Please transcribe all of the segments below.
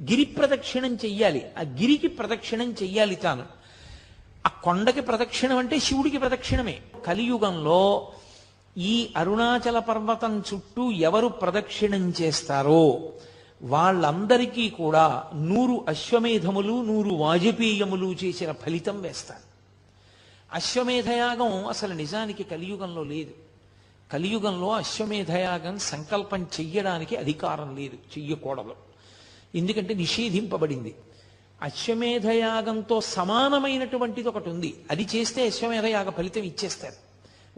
గిరి ప్రదక్షిణం చెయ్యాలి. ఆ గిరికి ప్రదక్షిణం చెయ్యాలి తాను. ఆ కొండకి ప్రదక్షిణం అంటే శివుడికి ప్రదక్షిణమే. కలియుగంలో ఈ అరుణాచల పర్వతం చుట్టూ ఎవరు ప్రదక్షిణం చేస్తారో వాళ్ళందరికీ కూడా నూరు అశ్వమేధములు నూరు వాజపేయములు చేసిన ఫలితం వేస్తారు. అశ్వమేధయాగం అసలు నిజానికి కలియుగంలో లేదు. కలియుగంలో అశ్వమేధయాగం సంకల్పం చెయ్యడానికి అధికారం లేదు. చెయ్యకూడదు. ఎందుకంటే నిషేధింపబడింది. అశ్వమేధయాగంతో సమానమైనటువంటిది ఒకటి ఉంది. అది చేస్తే అశ్వమేధయాగ ఫలితం ఇచ్చేస్తారు.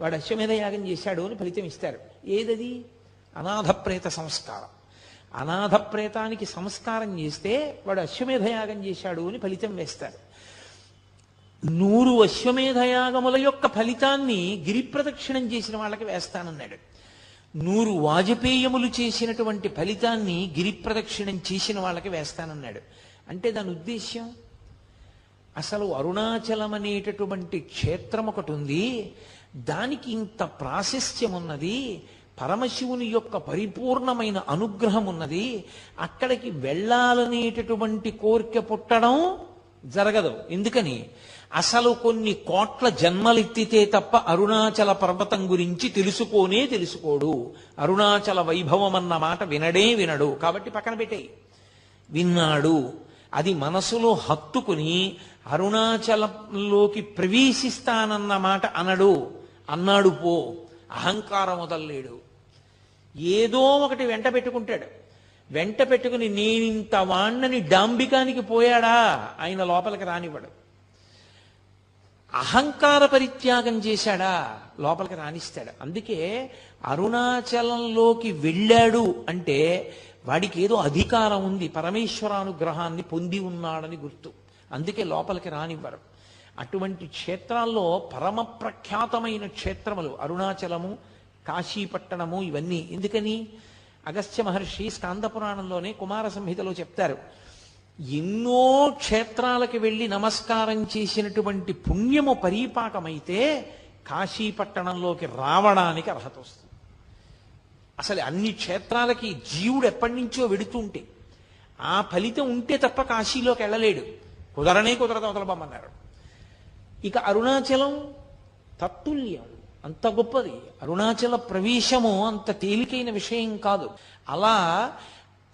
వాడు అశ్వమేధయాగం చేశాడు అని ఫలితం ఇస్తారు. ఏదది? అనాథప్రేత సంస్కారం. అనాథప్రేతానికి సంస్కారం చేస్తే వాడు అశ్వమేధయాగం చేశాడు అని ఫలితం వేస్తారు. నూరు అశ్వమేధయాగముల యొక్క ఫలితాన్ని గిరి ప్రదక్షిణం చేసిన వాళ్ళకి వేస్తానన్నాడు. నూరు వాజపేయములు చేసినటువంటి ఫలితాన్ని గిరిప్రదక్షిణం చేసిన వాళ్ళకి వేస్తానన్నాడు. అంటే దాని ఉద్దేశ్యం అసలు అరుణాచలం అనేటటువంటి క్షేత్రం ఒకటి ఉంది దానికి ఇంత ప్రాశస్త్యం ఉన్నది పరమశివుని యొక్క పరిపూర్ణమైన అనుగ్రహం ఉన్నది అక్కడికి వెళ్ళాలనేటటువంటి కోరిక పుట్టడం జరగదు. ఎందుకని? అసలు కొన్ని కోట్ల జన్మలెత్తితే తప్ప అరుణాచల పర్వతం గురించి తెలుసుకోనే తెలుసుకోడు. అరుణాచల వైభవం అన్న మాట వినడే వినడు. కాబట్టి పక్కన పెట్టేయి. విన్నాడు. అది మనసులో హత్తుకుని అరుణాచలంలోకి ప్రవేశిస్తానన్న మాట అనడు. అన్నాడు పో. అహంకారం వదల్లేడు. ఏదో ఒకటి వెంట పెట్టుకుంటాడు. వెంట పెట్టుకుని నేనింత వాణ్ణని డాంబికానికి పోయాడా? ఆయన లోపలికి రానివ్వడు. అహంకార పరిత్యాగం చేశాడా? లోపలికి రాణిస్తాడు. అందుకే అరుణాచలంలోకి వెళ్ళాడు అంటే వాడికి ఏదో అధికారం ఉంది పరమేశ్వరానుగ్రహాన్ని పొంది ఉన్నాడని గుర్తు. అందుకే లోపలికి రానివ్వరు. అటువంటి క్షేత్రాల్లో పరమ ప్రఖ్యాతమైన క్షేత్రములు అరుణాచలము కాశీపట్టణము ఇవన్నీ. ఎందుకని? అగస్త్య మహర్షి స్కాంద పురాణంలోనే కుమార సంహితలో చెప్తారు. ఎన్నో క్షేత్రాలకు వెళ్ళి నమస్కారం చేసినటువంటి పుణ్యము పరీపాకమైతే కాశీపట్టణంలోకి రావడానికి అర్హత వస్తుంది. అసలు అన్ని క్షేత్రాలకి జీవుడు ఎప్పటి నుంచో వెడుతుంటే ఆ ఫలితం ఉంటే తప్ప కాశీలోకి వెళ్ళలేడు. కుదరనే కుదరదు అవతలబమ్మన్నారు ఇక అరుణాచలం తత్తుల్యం. అంత గొప్పది. అరుణాచల ప్రవేశము అంత తేలికైన విషయం కాదు. అలా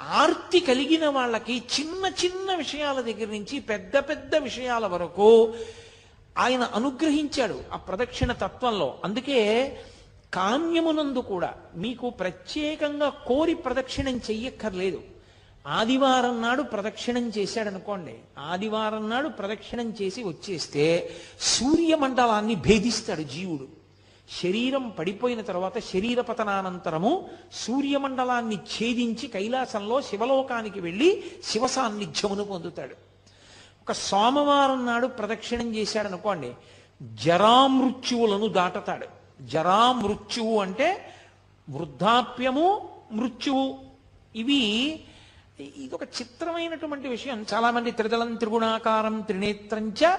ఆర్తి కలిగిన వాళ్ళకి చిన్న చిన్న విషయాల దగ్గర నుంచి పెద్ద పెద్ద విషయాల వరకు ఆయన అనుగ్రహించాడు ఆ ప్రదక్షిణ తత్వంలో. అందుకే కామ్యమునందు కూడా మీకు ప్రత్యేకంగా కోరి ప్రదక్షిణం చెయ్యక్కర్లేదు. ఆదివారం నాడు ప్రదక్షిణం చేశాడనుకోండి ఆదివారం నాడు ప్రదక్షిణం చేసి వచ్చేస్తే సూర్యమండలాన్ని భేదిస్తాడు జీవుడు. శరీరం పడిపోయిన తర్వాత శరీర పతనానంతరము సూర్యమండలాన్ని ఛేదించి కైలాసంలో శివలోకానికి వెళ్ళి శివ సాన్నిధ్యమును పొందుతాడు. ఒక సోమవారం నాడు ప్రదక్షిణం చేశాడనుకోండి జరామృత్యువులను దాటతాడు. జరామృత్యువు అంటే వృద్ధాప్యము మృత్యువు. ఇవి ఇది ఒక చిత్రమైనటువంటి విషయం. చాలామంది త్రిదళం త్రిగుణాకారం త్రినేత్రంచ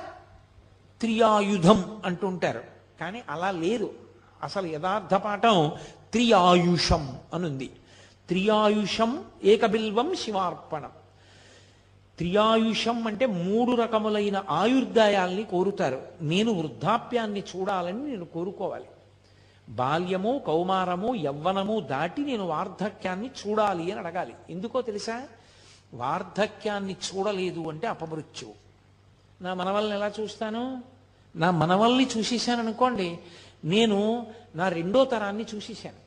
త్రియాయుధం అంటుంటారు. కానీ అలా లేదు. అసలు యథార్థ పాఠం త్రియాయుషం అనుంది. త్రియాయుషం ఏకబిల్వం శివార్పణం. త్రియాయుషం అంటే మూడు రకములైన ఆయుర్దాయాల్ని కోరుతారు. నేను వృద్ధాప్యాన్ని చూడాలని నేను కోరుకోవాలి. బాల్యము కౌమారము యవ్వనము దాటి నేను వార్ధక్యాన్ని చూడాలి అని అడగాలి. ఎందుకో తెలుసా? వార్ధక్యాన్ని చూడలేదు అంటే అపమృత్యువు. నా మనవల్ని ఎలా చూస్తాను? నా మనవల్ని చూసేశాను అనుకోండి నేను నా రెండో తరాన్ని చూసేశాను.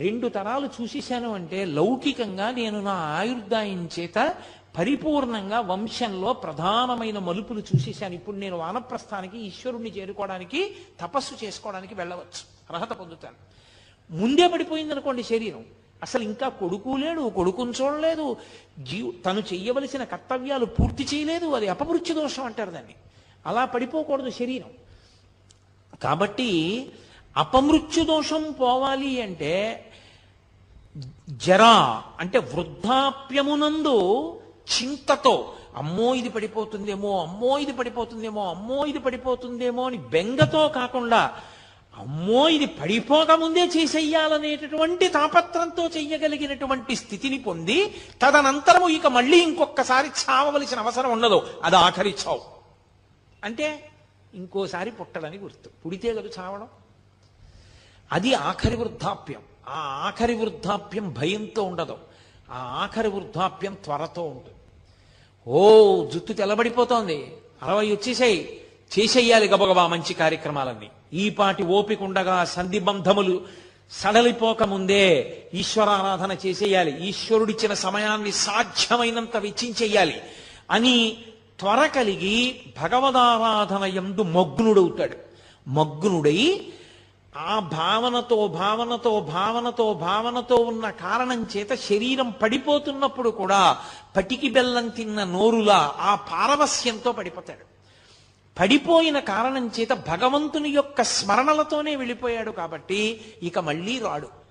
రెండు తరాలు చూసేశాను అంటే లౌకికంగా నేను నా ఆయుర్దాయం చేత పరిపూర్ణంగా వంశంలో ప్రధానమైన మలుపులు చూసేశాను. ఇప్పుడు నేను వానప్రస్థానికి ఈశ్వరుణ్ణి చేరుకోవడానికి తపస్సు చేసుకోవడానికి వెళ్ళవచ్చు. అర్హత పొందుతాను. ముందే పడిపోయింది అనుకోండి శరీరం. అసలు ఇంకా కొడుకు లేడు కొడుకుని చూడలేదు. జీవు తను చెయ్యవలసిన కర్తవ్యాలు పూర్తి చేయలేదు. అది అపమృత్యు దోషం అంటారు దాన్ని. అలా పడిపోకూడదు శరీరం. కాబట్టి అపమృత్యు దోషం పోవాలి అంటే జరా అంటే వృద్ధాప్యమునందు చింతతో అమ్మో ఇది పడిపోతుందేమో అమ్మో ఇది పడిపోతుందేమో అమ్మో ఇది పడిపోతుందేమో అని బెంగతో కాకుండా అమ్మో ఇది పడిపోకముందే చేసేయాలనేటటువంటి తాపత్రంతో చెయ్యగలిగినటువంటి స్థితిని పొంది తదనంతరము ఇక మళ్ళీ ఇంకొకసారి చావవలసిన అవసరం ఉండదు. అది ఆఖరి చావు. అంటే ఇంకోసారి పుట్టడని గుర్తు. పుడితే కదా చావడం? అది ఆఖరి వృద్ధాప్యం. ఆ ఆఖరి వృద్ధాప్యం భయంతో ఉండదు. ఆ ఆఖరి వృద్ధాప్యం త్వరతో ఉంటుంది. ఓ జుత్తు తెల్లబడిపోతోంది. అరవై వచ్చేసాయి. చేసేయాలి గబగబా మంచి కార్యక్రమాలన్నీ. ఈ పాటి ఓపిక సంధిబంధములు సడలిపోక ముందే ఈశ్వరారాధన చేసేయాలి. ఈశ్వరుడిచ్చిన సమయాన్ని సాధ్యమైనంత వెచ్చించేయాలి. అని త్వర కలిగి భగవదారాధన ఎందు మగ్నుడవుతాడు. మగ్నుడై ఆ భావనతో భావనతో భావనతో భావనతో ఉన్న కారణం చేత శరీరం పడిపోతున్నప్పుడు కూడా పటికి బెల్లం తిన్న నోరులా ఆ పారవస్యంతో పడిపోతాడు. పడిపోయిన కారణం చేత భగవంతుని యొక్క స్మరణలతోనే వెళ్ళిపోయాడు కాబట్టి ఇక మళ్ళీ రాడు.